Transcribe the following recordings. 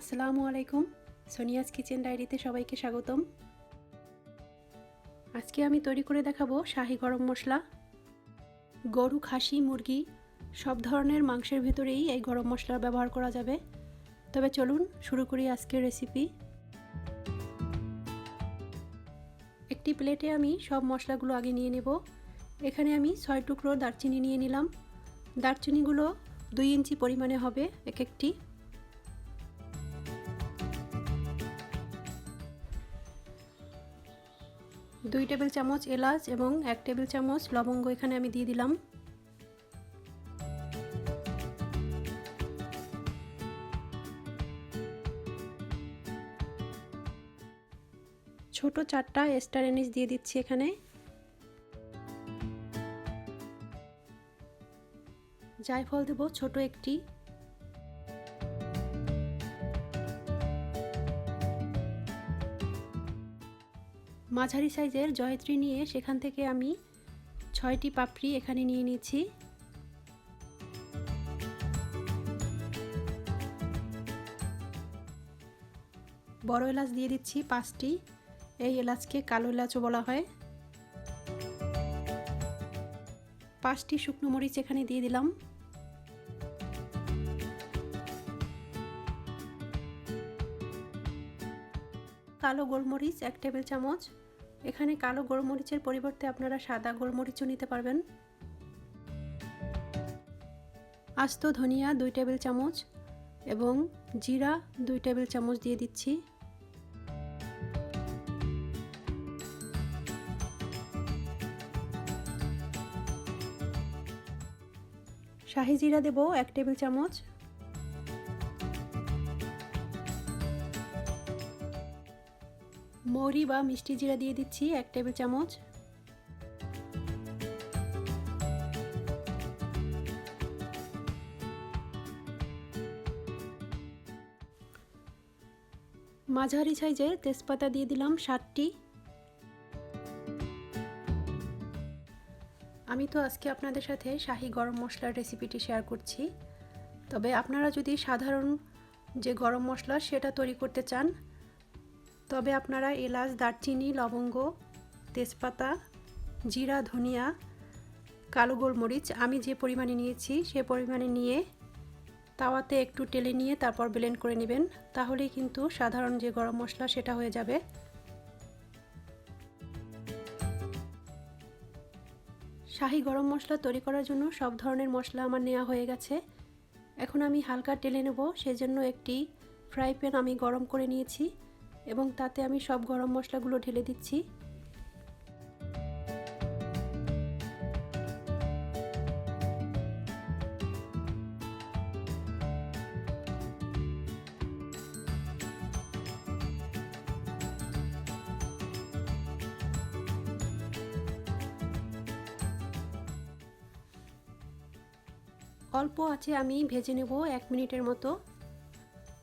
আসসালামু আলাইকুম। সোনিয়াজ কিচেন ডায়েরিতে সবাইকে স্বাগতম। আজকে আমি তৈরি করে দেখাবো শাহি গরম মশলা, গরু খাসি, মুরগি, সব ধরনের মাংসের ভিতরেই এই গরম মশলা ব্যবহার করা যাবে। তবে চলুন শুরু করি আজকের রেসিপি একটি প্লেটে আমি সব মশলাগুলো আগে নিয়ে নেব। এখানে আমি ছয় টুকরো দারচিনি নিয়ে নিলাম। দারচিনিগুলো দুই ইঞ্চি পরিমাণে হবে এক একটি দুই টেবিল চামচ এলাচ এবং এক টেবিল চামচ লবঙ্গ এখানে আমি দিয়ে দিলাম। ছোট চারটা স্টার এনিস দিয়ে দিচ্ছি এখানে। জায়ফল দেব ছোট একটি। মাঝারি সাইজের জয়ত্রী নিয়ে সেখান থেকে আমি ছয়টি পাপড়ি এখানে নিয়ে নিয়েছি। বড় এলাচ দিয়ে দিচ্ছি পাঁচটি। এই এলাচকে কালো এলাচও বলা হয়। পাঁচটি শুকনো মরিচ এখানে দিয়ে দিলাম। কালো গোলমরিচ এক টেবিল চামচ। এখানে কালো গোলমরিচের পরিবর্তে আপনারা সাদা গোলমরিচও নিতে পারবেন। আস্ত ধনিয়া দুই টেবিল চামচ এবং জিরা দুই টেবিল চামচ দিয়ে দিচ্ছি। শাহি জিরা দেব এক টেবিল চামচ। মৌরি বা মিষ্টি জিরা দিয়ে দিচ্ছি এক টেবিল চামচ। মাঝারি সাইজের তেজপাতা দিয়ে দিলাম ষাটটি আমি তো আজকে আপনাদের সাথে শাহি গরম মশলার রেসিপিটি শেয়ার করছি। তবে আপনারা যদি সাধারণ যে গরম মশলা সেটা তৈরি করতে চান তবে আপনারা এলাচ, দারচিনি, লবঙ্গ, তেজপাতা, জিরা, ধনিয়া, কালো গোলমরিচ, আমি যে পরিমাণে নিয়েছি সে পরিমাণে নিয়ে তাওয়াতে একটু টেলে নিয়ে তারপর ব্লেন্ড করে নেবেন। তাহলেই কিন্তু সাধারণ যে গরম মশলা সেটা হয়ে যাবে। শাহি গরম মশলা তৈরি করার জন্য সব ধরনের মশলা আমার নেওয়া হয়ে গেছে। এখন আমি হালকা টেলে নেব, সেজন্য একটি ফ্রাই প্যান আমি গরম করে নিয়েছি। এবং তাতে আমি সব গরম মশলাগুলো ঢেলে দিচ্ছি। অল্প আছে, আমি ভেজে নেব এক মিনিটের মতো।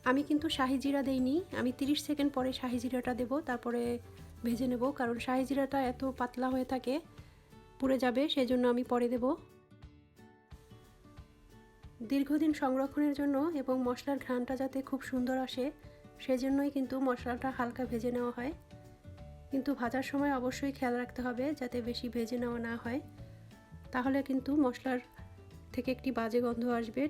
আমি কিন্তু শাহি জিরা দেইনি। আমি 30 সেকেন্ড পরে শাহি জিরাটা দেবো, তারপরে ভেজে নেব, কারণ শাহি জিরাটা এত পাতলা হয়ে থাকে, পুড়ে যাবে, সেজন্য আমি পরে দেব। দীর্ঘদিন সংরক্ষণের জন্য এবং মশলার ঘ্রাণটা যাতে খুব সুন্দর আসে, সেজন্যই কিন্তু মশলাটা হালকা ভেজে নেওয়া হয়। কিন্তু ভাজার সময় অবশ্যই খেয়াল রাখতে হবে, যাতে বেশি ভেজে নেওয়া না হয়। তাহলে কিন্তু মশলার থেকে একটি বাজে গন্ধ আসবে।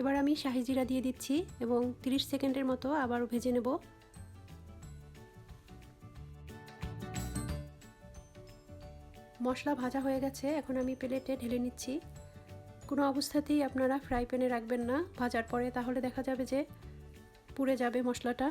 এবার আমি শাহি জিরা দিয়ে দিচ্ছি এবং 30 সেকেন্ডের মতো আবারও ভেজে নেব। মশলা ভাজা হয়ে গেছে, এখন আমি প্লেটে ঢেলে নিচ্ছি। কোনো অবস্থাতেই আপনারা ফ্রাই প্যানে রাখবেন না, ভাজার পরে, তাহলে দেখা যাবে যে পুড়ে যাবে মশলাটা।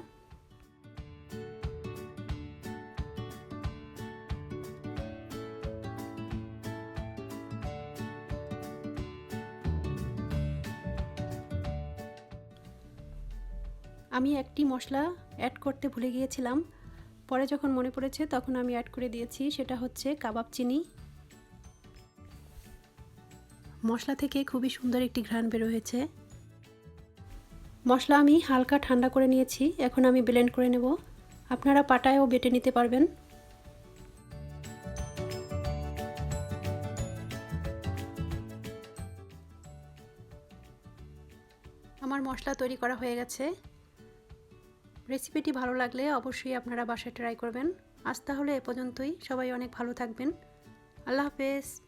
আমি একটি মশলা অ্যাড করতে ভুলে গিয়েছিলাম। পরে যখন মনে পড়েছে তখন আমি অ্যাড করে দিয়েছি, সেটা হচ্ছে কাবাব চিনি। মশলা থেকে খুবই সুন্দর একটি ঘ্রাণ বের হয়েছে। মশলা আমি হালকা ঠান্ডা করে নিয়েছি, এখন আমি ব্লেন্ড করে নেব। আপনারা পাটায়ও বেটে নিতে পারবেন। আমার মশলা তৈরি করা হয়ে গেছে। রেসিপিটি ভালো লাগলে অবশ্যই আপনারা বাসায় ট্রাই করবেন। আজ তাহলে এ পর্যন্তই। সবাই অনেক ভালো থাকবেন। আল্লাহ হাফেজ।